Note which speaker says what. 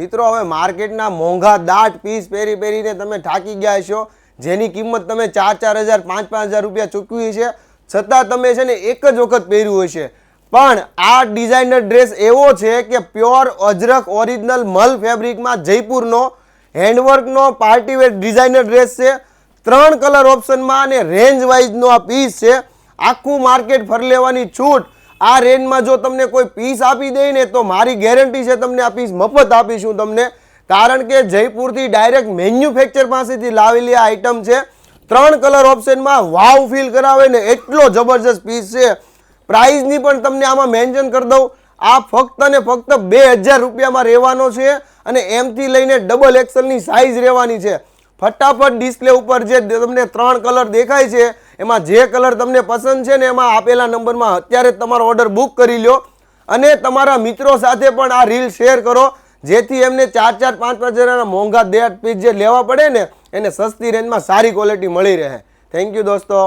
Speaker 1: મિત્રો, હવે માર્કેટના મોંઘા દાટ પીસ પહેરી પહેરીને તમે થાકી ગયા છો જેની કિંમત તમે ચાર ચાર હજાર, પાંચ પાંચ હજાર રૂપિયા ચૂકવી છે. છતાં તમે છે ને એક જ વખત પહેર્યું હશે. પણ આ ડિઝાઇનર ડ્રેસ એવો છે કે પ્યોર અજરક ઓરિજિનલ મલ ફેબ્રિકમાં જયપુરનો હેન્ડવર્કનો પાર્ટીવેર ડિઝાઇનર ડ્રેસ છે. ત્રણ કલર ઓપ્શનમાં અને રેન્જ વાઇઝનો આ પીસ છે. આખું માર્કેટ ફરી લેવાની છૂટ. આ રેન્જમાં જો તમને કોઈ પીસ આપી દે ને, તો મારી ગેરંટી છે તમને આ પીસ મફત આપીશું તમને. કારણ કે જયપુરથી ડાયરેક્ટ મેન્યુફેક્ચર પાસેથી લાવેલી આ આઇટમ છે. ત્રણ કલર ઓપ્શનમાં વાવ ફીલ કરાવે ને, એટલો જબરજસ્ત પીસ છે. પ્રાઇઝની પણ તમને આમાં મેન્શન કરી દઉં. આ ફક્ત ને ફક્ત બે હજાર રૂપિયામાં રહેવાનો છે અને એમથી લઈને ડબલ એક્સલની સાઇઝ રહેવાની છે. ફટાફટ ડિસ્પ્લે ઉપર જે તમને ત્રણ કલર દેખાય છે એમાં જે કલર તમને પસંદ છે ને એમાં આપેલા નંબરમાં અત્યારે તમારો ઓર્ડર બુક કરી લો અને તમારા મિત્રો સાથે પણ આ રીલ શેર કરો. જેથી એમને ચાર ચાર પાંચ પાંચ હજારના મોંઘા દેટ પીસ જે લેવા પડે ને, એને સસ્તી રેન્જમાં સારી ક્વોલિટી મળી રહે. થેન્ક યુ દોસ્તો.